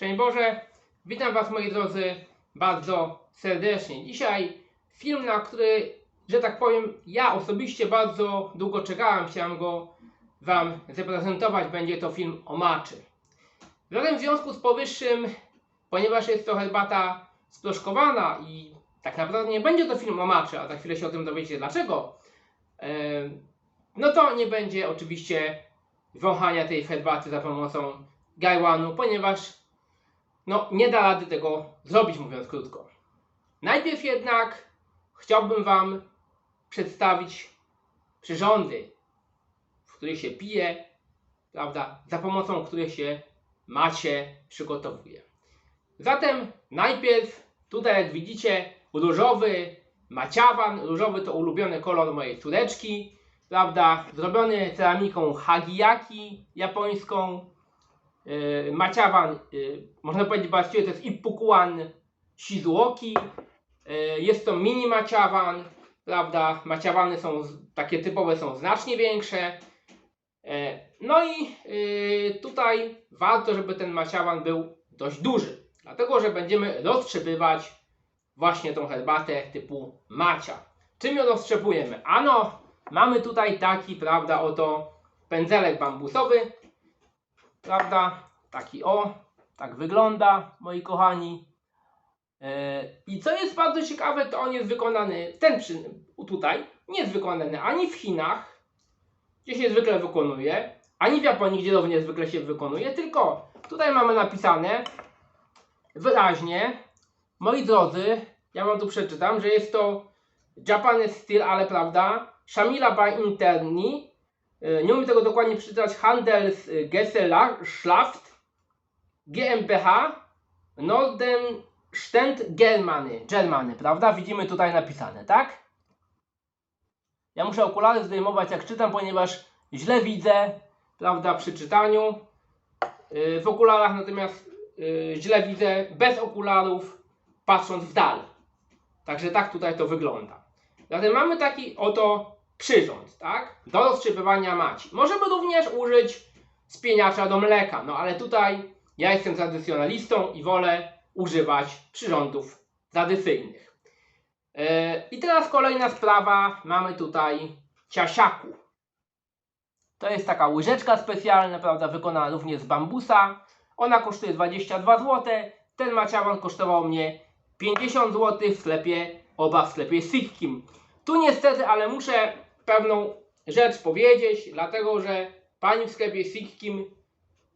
Szczęść Boże, witam Was moi drodzy bardzo serdecznie. Dzisiaj film, na który, że tak powiem, ja osobiście bardzo długo czekałem, chciałem go Wam zaprezentować. Będzie to film o maczy. Zatem w związku z powyższym, ponieważ jest to herbata sproszkowana i tak naprawdę nie będzie to film o maczy, a za chwilę się o tym dowiecie dlaczego, no to nie będzie oczywiście wąchania tej herbaty za pomocą gajłanu, ponieważ no, nie da rady tego zrobić, mówiąc krótko. Najpierw jednak chciałbym Wam przedstawić przyrządy, w których się pije, prawda, za pomocą których się macie przygotowuje. Zatem najpierw tutaj jak widzicie różowy maciawan, różowy to ulubiony kolor mojej córeczki, prawda, zrobiony ceramiką hagiyaki japońską, Maciawan, yy, można powiedzieć właściwie to jest Ippukuan Shizuoki. Yy, Jest to mini maciawan, prawda? Maciawany są takie typowe są znacznie większe. No i tutaj warto, żeby ten maciawan był dość duży, dlatego że będziemy roztrzebywać właśnie tą herbatę typu macia. Czym ją roztrzepujemy? Ano, mamy tutaj taki, prawda, oto pędzelek bambusowy, prawda? Taki o, tak wygląda, moi kochani. E, I co jest bardzo ciekawe, to on jest wykonany, ten tutaj, nie jest wykonany ani w Chinach, gdzie się zwykle wykonuje, ani w Japonii, gdzie również zwykle się wykonuje, tylko tutaj mamy napisane wyraźnie, moi drodzy, ja wam tu przeczytam, że jest to Japanese Steel, ale prawda, Shamila by Interni, E, nie umiem tego dokładnie przeczytać, Handelsgesellschaft GmbH Nordenstedt Germany, Germany, prawda? Widzimy tutaj napisane, tak? Ja muszę okulary zdejmować jak czytam, ponieważ źle widzę, prawda, przy czytaniu. Yy, W okularach natomiast yy, źle widzę bez okularów, patrząc w dal. Także tak tutaj to wygląda. Zatem mamy taki oto przyrząd, tak? Do roztrzepywania maci. Możemy również użyć spieniacza do mleka, no ale tutaj ja jestem tradycjonalistą i wolę używać przyrządów tradycyjnych. E, I teraz kolejna sprawa, mamy tutaj ciasiaku. To jest taka łyżeczka specjalna, prawda, wykonana również z bambusa. Ona kosztuje 22 zł. Ten maciawan kosztował mnie 50 zł w sklepie, oba w sklepie Sitkim. Tu niestety, ale muszę pewną rzecz powiedzieć, dlatego że pani w sklepie Sitkim,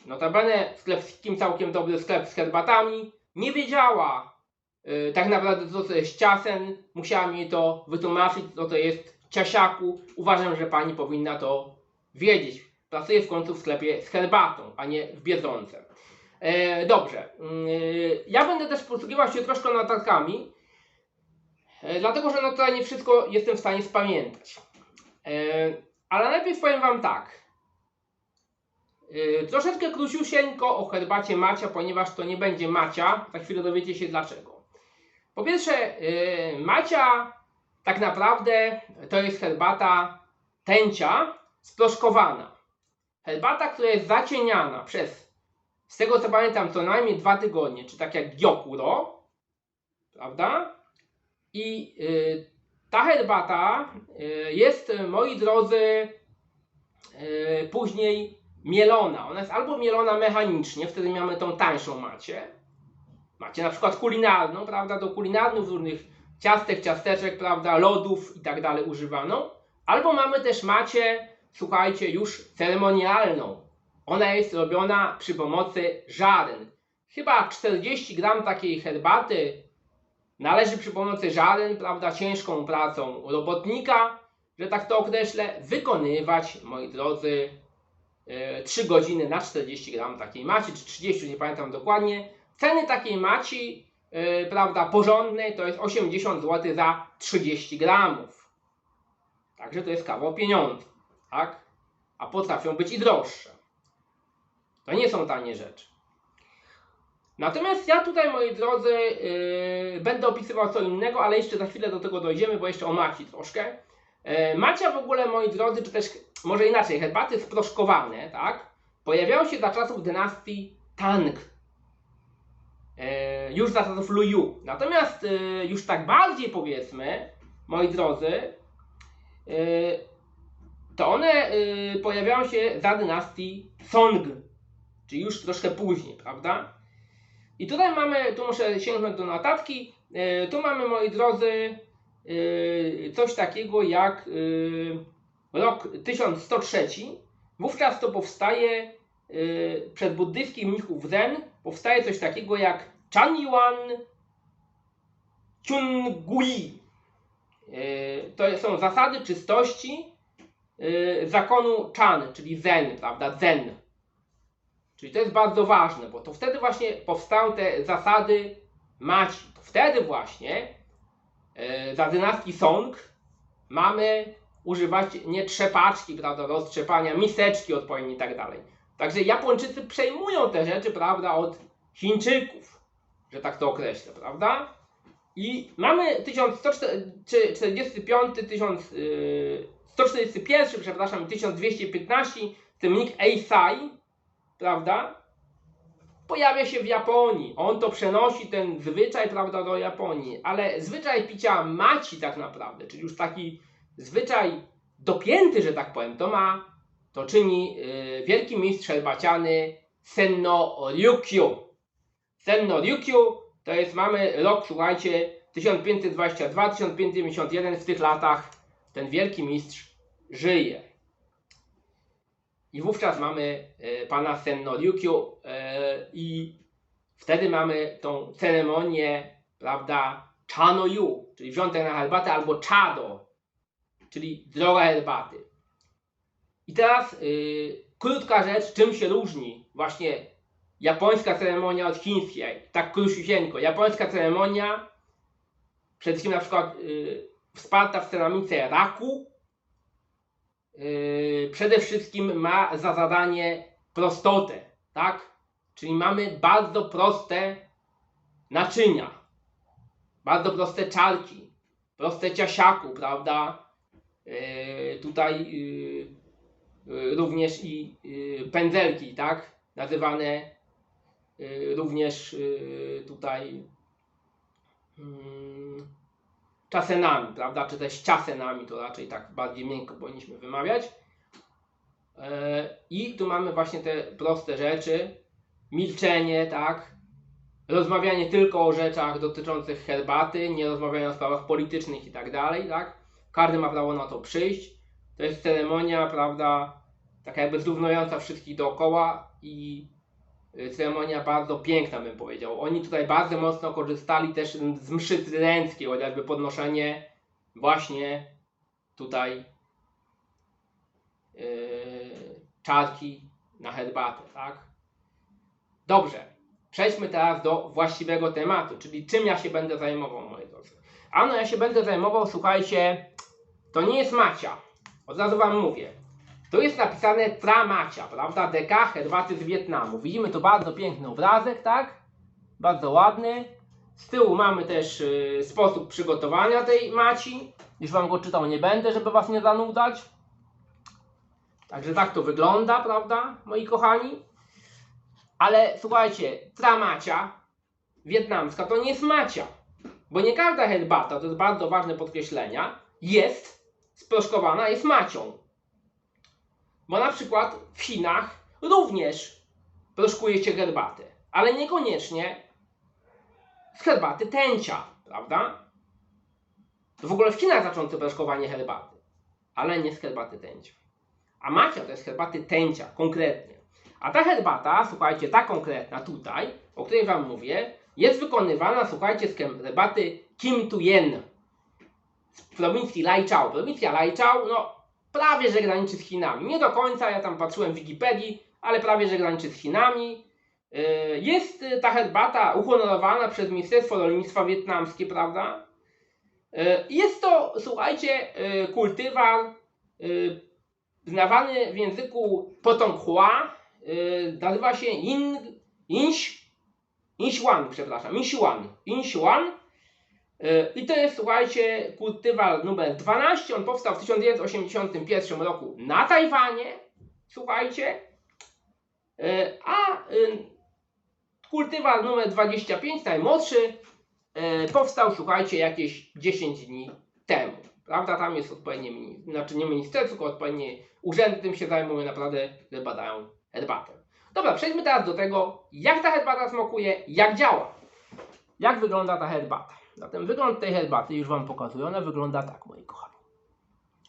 notabene sklep Sitkim całkiem dobry sklep z herbatami, nie wiedziała yy, tak naprawdę co to jest ciasen, musiała mi to wytłumaczyć, co to jest ciasiaku. Uważam, że pani powinna to wiedzieć. Pracuję w końcu w sklepie z herbatą, a nie w Biedronce. E, dobrze, Yy, ja będę też posługiwał się troszkę notatkami, E, Dlatego, że no tutaj nie wszystko jestem w stanie spamiętać. E, ale najpierw powiem Wam tak. E, troszeczkę króciusieńko o herbacie macia, ponieważ to nie będzie macia. Za chwilę dowiecie się dlaczego. Po pierwsze, e, macia tak naprawdę to jest herbata tęcia sproszkowana. Herbata, która jest zacieniana przez, z tego co pamiętam, co najmniej dwa tygodnie, czy tak jak Gyokuro, prawda? I y, ta herbata y, jest, y, moi drodzy, y, później mielona. Ona jest albo mielona mechanicznie, wtedy mamy tą tańszą macie. Macie na przykład kulinarną, prawda, do kulinarnych różnych ciastek, ciasteczek, prawda, lodów i tak dalej używaną. Albo mamy też macie, słuchajcie, już ceremonialną. Ona jest robiona przy pomocy żaren. Chyba 40 gram takiej herbaty Należy przy pomocy żaren, prawda, ciężką pracą robotnika, że tak to określę, wykonywać, moi drodzy, 3 godziny na 40 gram takiej maci, czy 30, nie pamiętam dokładnie. Ceny takiej maci, e, prawda, porządnej to jest 80 zł za 30 gramów. Także to jest kawał pieniądza, tak? A potrafią być i droższe. To nie są tanie rzeczy. Natomiast ja tutaj, moi drodzy, yy, będę opisywał co innego, ale jeszcze za chwilę do tego dojdziemy, bo jeszcze o maci troszkę. Yy, macia w ogóle, moi drodzy, czy też może inaczej, herbaty sproszkowane, tak? Pojawiały się za czasów dynastii Tang. e, już zasadów Luyu. Natomiast e, już tak bardziej powiedzmy, moi drodzy, e, to one e, pojawiają się za dynastii Song, czyli już troszkę później, prawda? I tutaj mamy, tu muszę sięgnąć do notatki, e, tu mamy, moi drodzy, e, coś takiego jak e, rok 1103. Wówczas to powstaje y, przed buddyjskich mnichów Zen powstaje coś takiego jak Chanyuan Chungui. Y, to są zasady czystości zakonu Chan, czyli Zen, prawda? Zen. Czyli to jest bardzo ważne, bo to wtedy właśnie powstają te zasady maci. To wtedy właśnie za dynastii Song mamy używać nie trzepaczki, prawda, do strzepania, miseczki odpowiednie i tak dalej. Także Japończycy przejmują te rzeczy, prawda, od Chińczyków, że tak to określę, prawda? I mamy 1145, 1141, przepraszam, 1215, ten mnik Eisai, prawda? Pojawia się w Japonii. On to przenosi, ten zwyczaj, prawda, do Japonii. Ale zwyczaj picia maci tak naprawdę, czyli już taki zwyczaj dopięty, że tak powiem, to ma, to czyni yy, wielki mistrz herbaciany Senno Ryukyu. Senno Ryukyu to jest, mamy rok, słuchajcie, 1522-1591, w tych latach ten wielki mistrz żyje. I wówczas mamy y, pana Senno Ryukyu y, i wtedy mamy tą ceremonię, prawda, Chano Yu, czyli wziątek na herbatę, albo Chado, czyli droga herbaty. I teraz yy, krótka rzecz, czym się różni właśnie japońska ceremonia od chińskiej. Tak króciusieńko. Japońska ceremonia, przede wszystkim na przykład yy, wsparta w ceramice raku, przede wszystkim ma za zadanie prostotę, tak? Czyli mamy bardzo proste naczynia, bardzo proste czarki, proste ciasiaku, prawda? E, tutaj e, e, również i pędzelki, tak? Nazywane również tutaj mm, czasenami, prawda? Czy też ciasenami, to raczej tak bardziej miękko powinniśmy wymawiać. I tu mamy właśnie te proste rzeczy. Milczenie, tak? Rozmawianie tylko o rzeczach dotyczących herbaty, nie rozmawianie o sprawach politycznych i tak dalej, tak? Każdy ma prawo na to przyjść. To jest ceremonia, prawda, taka jakby zrównująca wszystkich dookoła i ceremonia bardzo piękna, bym powiedział. Oni tutaj bardzo mocno korzystali też z mszy trydenckiej, chociażby podnoszenie właśnie tutaj yy, czarki na herbatę, tak? Dobrze, przejdźmy teraz do właściwego tematu, czyli czym ja się będę zajmował, moi drodzy. Ano, ja się będę zajmował, słuchajcie, to nie jest macia. Od razu wam mówię. Tu jest napisane tra macia, prawda? DK herbaty z Wietnamu. Widzimy tu bardzo piękny obrazek, tak? Bardzo ładny. Z tyłu mamy też y, sposób przygotowania tej maci. Już wam go czytał nie będę, żeby was nie zanudzać. Także tak to wygląda, prawda, moi kochani? Ale słuchajcie, tra macia wietnamska to nie jest macia. Bo nie każda herbata, to jest bardzo ważne podkreślenia, jest sproszkowana jest macią. Bo na przykład w Chinach również proszkuje się herbatę, ale niekoniecznie z herbaty tęcia, prawda? To w ogóle w Chinach zaczęto proszkowanie herbaty, ale nie z herbaty tęcia. A macia to jest herbaty tęcia, konkretnie. A ta herbata, słuchajcie, ta konkretna tutaj, o której Wam mówię, jest wykonywana, słuchajcie, z herbaty Kim Tu Yen z prowincji Laichao. Prowincja Laichao, no prawie że graniczy z Chinami. Nie do końca, ja tam patrzyłem w Wikipedii, ale prawie że graniczy z Chinami. Y, jest y, ta herbata uhonorowana przez Ministerstwo Rolnictwa Wietnamskie, prawda? Y, jest to, słuchajcie, kultywar znawany w języku Potonghua. Nazywa się In, Inś, Inxuan, przepraszam, E, I to jest, słuchajcie, kultywar numer 12. On powstał w 1981 roku na Tajwanie. Słuchajcie. E, a Kultywar numer 25, najmłodszy, e, powstał, słuchajcie, jakieś 10 dni temu. Prawda? Tam jest odpowiednie, znaczy nie ministerstwo, tylko odpowiednie urzędy tym się zajmują, naprawdę badają herbatę. Dobra, przejdźmy teraz do tego, jak ta herbata smakuje, jak działa. Jak wygląda ta herbata? Zatem wygląd tej herbaty już Wam pokazuję. Ona wygląda tak, moi kochani.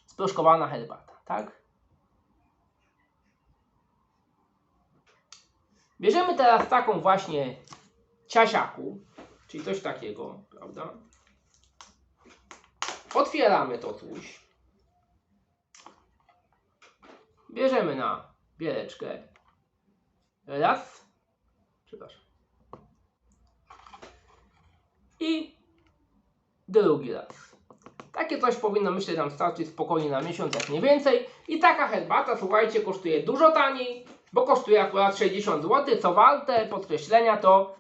Sproszkowana herbata, tak? Bierzemy teraz taką właśnie ciasiaku, czyli coś takiego, prawda? Otwieramy to coś. Bierzemy na wieleczkę. Raz. Przepraszam. I drugi raz. Takie coś powinno myślę nam starczyć spokojnie na miesiąc, jak nie więcej. I taka herbata, słuchajcie, kosztuje dużo taniej, bo kosztuje akurat 60 zł. Co warte podkreślenia, to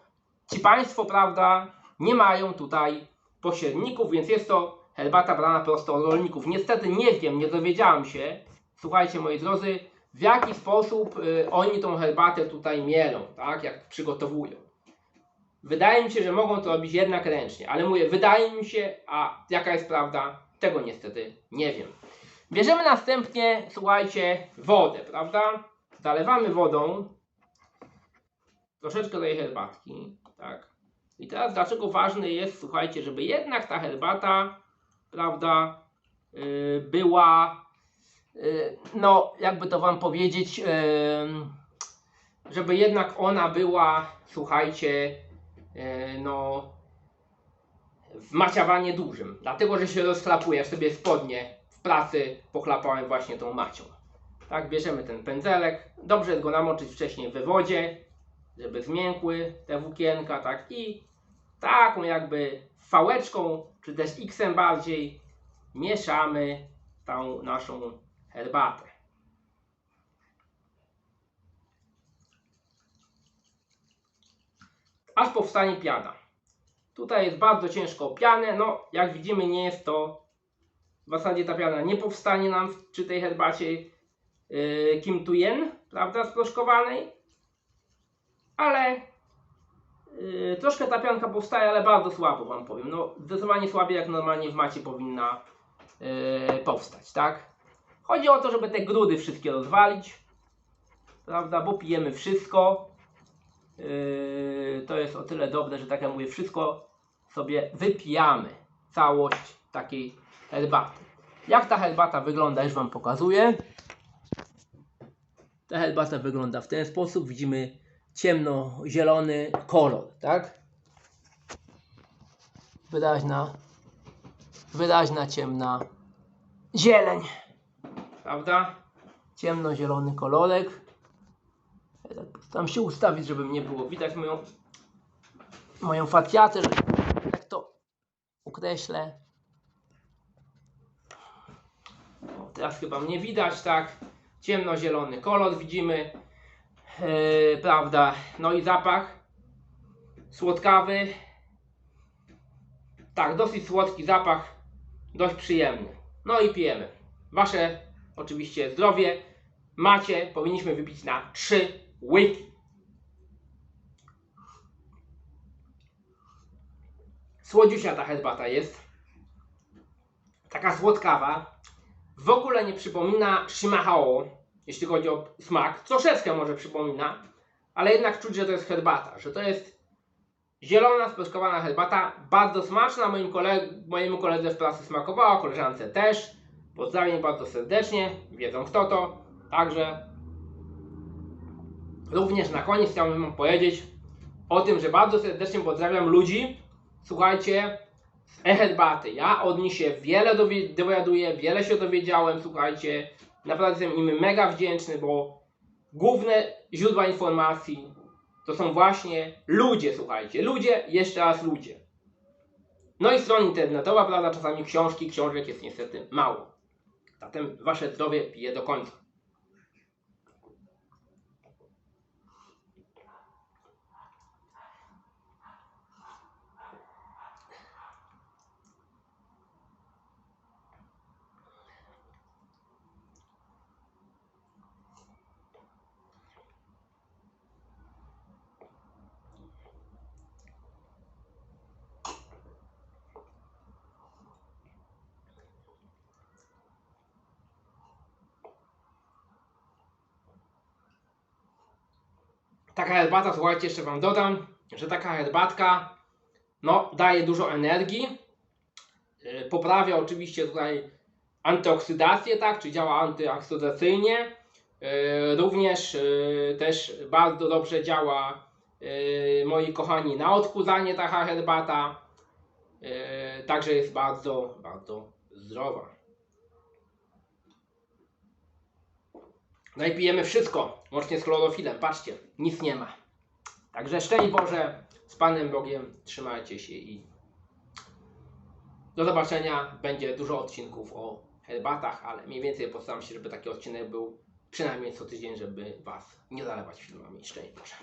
ci Państwo, prawda, nie mają tutaj pośredników, więc jest to herbata brana prosto od rolników. Niestety nie wiem, nie dowiedziałem się, słuchajcie moi drodzy, w jaki sposób y, oni tą herbatę tutaj mielą, tak, jak przygotowują. Wydaje mi się, że mogą to robić jednak ręcznie, ale mówię, wydaje mi się, a jaka jest prawda, tego niestety nie wiem. Bierzemy następnie, słuchajcie, wodę, prawda? Zalewamy wodą troszeczkę tej herbatki, tak. I teraz dlaczego ważne jest, słuchajcie, żeby jednak ta herbata, prawda, yy, była, yy, no, jakby to wam powiedzieć, yy, żeby jednak ona była, słuchajcie, no, w maciawanie dużym, dlatego, że się rozchlapuje, ja sobie spodnie w pracy pochlapałem właśnie tą macią. Tak, bierzemy ten pędzelek, dobrze go namoczyć wcześniej we wodzie, żeby zmiękły te włókienka, tak, i taką jakby fałeczką, czy też x-em bardziej, mieszamy tą naszą herbatę. Aż powstanie piana. Tutaj jest bardzo ciężko pianę, no jak widzimy nie jest to, w zasadzie ta piana nie powstanie nam przy tej herbacie yy, Kim Tu Yen, prawda, sproszkowanej, ale Yy, troszkę ta pianka powstaje, ale bardzo słabo wam powiem. No, zdecydowanie słabiej jak normalnie w macie powinna yy, powstać, tak? Chodzi o to, żeby te grudy wszystkie rozwalić, prawda? Bo pijemy wszystko. Yy, to jest o tyle dobre, że tak jak mówię, wszystko sobie wypijamy. Całość takiej herbaty. Jak ta herbata wygląda, już wam pokazuję. Ta herbata wygląda w ten sposób. Widzimy ciemnozielony kolor, tak? Wyraźna, wyraźna ciemna zieleń, prawda? Ciemnozielony kolorek. Ja tak Tam się ustawić, żeby mnie było widać moją, moją facjatę, że jak to określę. O, teraz chyba mnie widać, tak? Ciemnozielony kolor widzimy. Yy, prawda, no i zapach słodkawy. Tak, dosyć słodki zapach, dość przyjemny. No i pijemy. Wasze oczywiście zdrowie macie, powinniśmy wypić na 3 łyki. Słodziusia ta herbata jest. Taka słodkawa. W ogóle nie przypomina Shimahao, jeśli chodzi o smak. Troszeczkę może przypomina, ale jednak czuć, że to jest herbata, że to jest zielona, sproszkowana herbata, bardzo smaczna. Moim koleg mojemu koledze w pracy smakowała, koleżance też. Pozdrawiam bardzo serdecznie, wiedzą kto to. Także również na koniec chciałbym Wam powiedzieć o tym, że bardzo serdecznie pozdrawiam ludzi, słuchajcie, z e-herbaty. Ja od nich się wiele dowi- dowiaduję, wiele się dowiedziałem, słuchajcie. Naprawdę jestem im mega wdzięczny, bo główne źródła informacji to są właśnie ludzie, słuchajcie. Ludzie, jeszcze raz ludzie. No i strona internetowa, prawda, czasami książki, książek jest niestety mało. Zatem wasze zdrowie pije do końca. Taka herbata, słuchajcie, jeszcze Wam dodam, że taka herbatka no, daje dużo energii. Yy, Poprawia oczywiście tutaj antyoksydację, tak, czy działa antyoksydacyjnie. Yy, Również yy, też bardzo dobrze działa, moi kochani, na odchudzanie taka herbata. Także jest bardzo, bardzo zdrowa. No i pijemy wszystko, łącznie z chlorofilem. Patrzcie, nic nie ma. Także szczęść Boże, z Panem Bogiem, trzymajcie się i do zobaczenia. Będzie dużo odcinków o herbatach, ale mniej więcej postaram się, żeby taki odcinek był przynajmniej co tydzień, żeby Was nie zalewać filmami. Szczęść Boże.